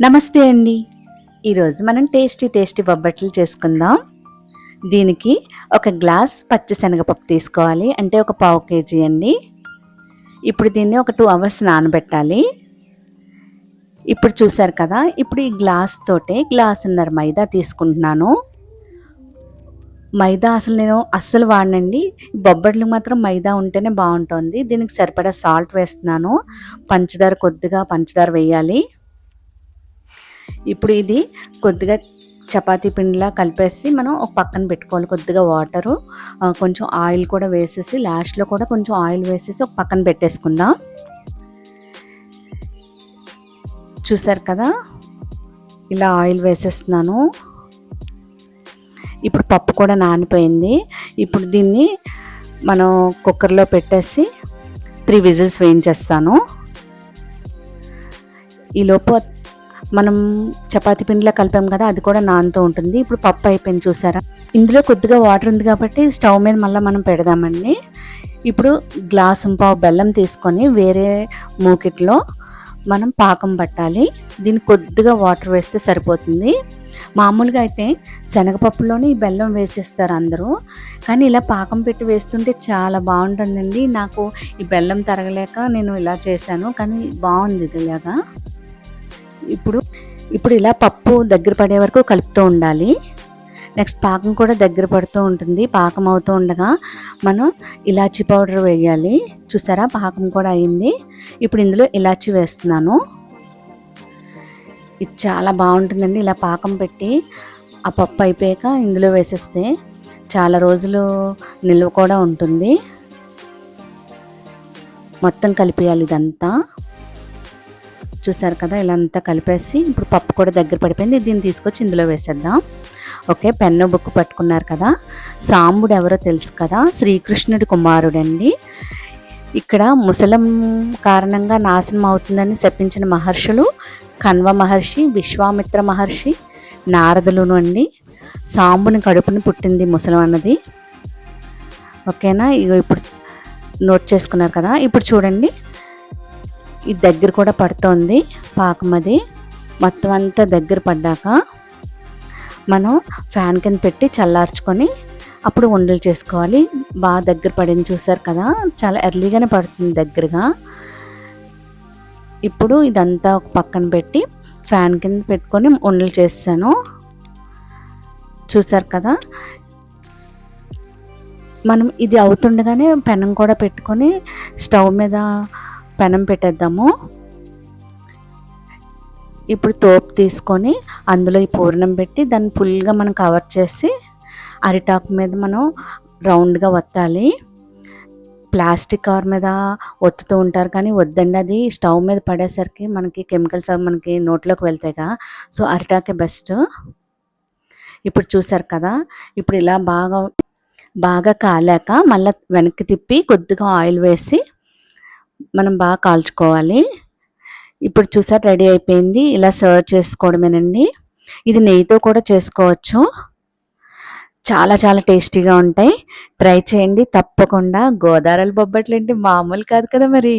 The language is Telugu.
నమస్తే అండి. ఈరోజు మనం టేస్టీ టేస్టీ బొబ్బట్లు చేసుకుందాం. దీనికి ఒక గ్లాస్ పచ్చిశనగపప్పు తీసుకోవాలి. అంటే ఒక పావు కేజీ అండి. ఇప్పుడు దీన్ని ఒక టూ అవర్స్ నానబెట్టాలి. ఇప్పుడు చూసారు కదా ఇప్పుడు ఈ గ్లాస్ తోటే గ్లాసున్నర మైదా తీసుకుంటున్నాను. మైదా అసలు నేను అస్సలు వాడనండి. బొబ్బట్లు మాత్రం మైదా ఉంటేనే బాగుంటుంది. దీనికి సరిపడా సాల్ట్ వేస్తున్నాను. పంచదార కొద్దిగా పంచదార వేయాలి. ఇప్పుడు ఇది కొద్దిగా చపాతీ పిండిలా కలిపేసి మనం ఒక పక్కన పెట్టుకోవాలి. కొద్దిగా వాటరు కొంచెం ఆయిల్ కూడా వేసేసి లాస్ట్లో కూడా కొంచెం ఆయిల్ వేసేసి ఒక పక్కన పెట్టేసుకుందాం. చూసారు కదా? ఇలా ఆయిల్ వేసేస్తున్నాను. ఇప్పుడు పప్పు కూడా నానిపోయింది. ఇప్పుడు దీన్ని మనం కుక్కర్లో పెట్టేసి త్రీ విజిల్స్ వేయించేస్తాను. ఈలోపు మనం చపాతి పిండిలో కలిపాం కదా అది కూడా నానుతూ ఉంటుంది. ఇప్పుడు పప్పు అయిపోయింది చూసారా? ఇందులో కొద్దిగా వాటర్ ఉంది కాబట్టి స్టవ్ మీద మళ్ళీ మనం పెడదామండి. ఇప్పుడు గ్లాస్ పావు బెల్లం తీసుకొని వేరే మూకిట్లో మనం పాకం పట్టాలి. దీన్ని కొద్దిగా వాటర్ వేస్తే సరిపోతుంది. మామూలుగా అయితే శనగపప్పులోనే ఈ బెల్లం వేసేస్తారు అందరూ. కానీ ఇలా పాకం పెట్టి వేస్తుంటే చాలా బాగుంటుందండి. నాకు ఈ బెల్లం తరగలేక నేను ఇలా చేశాను. కానీ బాగుంది ఇలాగా. ఇప్పుడు ఇప్పుడు ఇలా పప్పు దగ్గర పడే వరకు కలుపుతూ ఉండాలి. నెక్స్ట్ పాకం కూడా దగ్గర పడుతూ ఉంటుంది. పాకం అవుతూ ఉండగా మనం ఇలాచీ పౌడర్ వేయాలి. చూసారా? పాకం కూడా అయింది. ఇప్పుడు ఇందులో ఇలాచీ వేస్తున్నాను. ఇది చాలా బాగుంటుందండి. ఇలా పాకం పెట్టి ఆ పప్పు అయిపోయాక ఇందులో వేసేస్తే చాలా రోజులు నిల్వ కూడా ఉంటుంది. మొత్తం కలిపేయాలి ఇదంతా. చూసారు కదా ఇలా అంతా కలిపేసి ఇప్పుడు పప్పు కూడా దగ్గర పడిపోయింది. దీన్ని తీసుకొచ్చి ఇందులో వేసేద్దాం. ఓకే పెన్ను బుక్ పట్టుకున్నారు కదా. సాంబుడు ఎవరో తెలుసు కదా శ్రీకృష్ణుడి కుమారుడండి. ఇక్కడ ముసలం కారణంగా నాశనం అవుతుందని శపించిన మహర్షులు కన్వ మహర్షి విశ్వామిత్ర మహర్షి నారదులును అండి. సాంబుని కడుపుని పుట్టింది ముసలం అన్నది. ఓకేనా? ఇక ఇప్పుడు నోట్ చేసుకున్నారు కదా. ఇప్పుడు చూడండి. ఇది దగ్గర కూడా పడుతోంది పాకం అది. మొత్తం అంతా దగ్గర పడ్డాక మనం ఫ్యాన్ కింద పెట్టి చల్లార్చుకొని అప్పుడు ఉండలు చేసుకోవాలి. బాగా దగ్గర పడింది చూసారు కదా చాలా ఎర్లీగానే పడుతుంది దగ్గరగా. ఇప్పుడు ఇదంతా ఒక పక్కన పెట్టి ఫ్యాన్ కింద పెట్టుకొని ఉండలు చేస్తాను. చూసారు కదా మనం ఇది అవుతుండగానే పెనం కూడా పెట్టుకొని స్టవ్ మీద పెనం పెట్టేద్దాము. ఇప్పుడు తోపు తీసుకొని అందులో ఈ పూర్ణం పెట్టి దాన్ని ఫుల్గా మనం కవర్ చేసి అరిటాకు మీద మనం రౌండ్గా వత్తాలి ప్లాస్టిక్ కవర్ మీద ఒత్తుతూ ఉంటారు కానీ వద్దండి అది స్టవ్ మీద పడేసరికి మనకి కెమికల్స్ మనకి నోట్లోకి వెళ్తాయిగా సో అరిటాకే బెస్ట్. ఇప్పుడు చూసారు కదా ఇప్పుడు ఇలా బాగా బాగా కాలాక మళ్ళీ వెనక్కి తిప్పి కొద్దిగా ఆయిల్ వేసి మనం బాగా కాల్చుకోవాలి. ఇప్పుడు చూసారు రెడీ అయిపోయింది. ఇలా సర్వ్ చేసుకోవడమేనండి. ఇది నెయ్యితో కూడా చేసుకోవచ్చు. చాలా చాలా టేస్టీగా ఉంటాయి. ట్రై చేయండి. తప్పకుండా. గోదావరి బొబ్బట్లు ఏంటి మామూలు కాదు కదా మరి.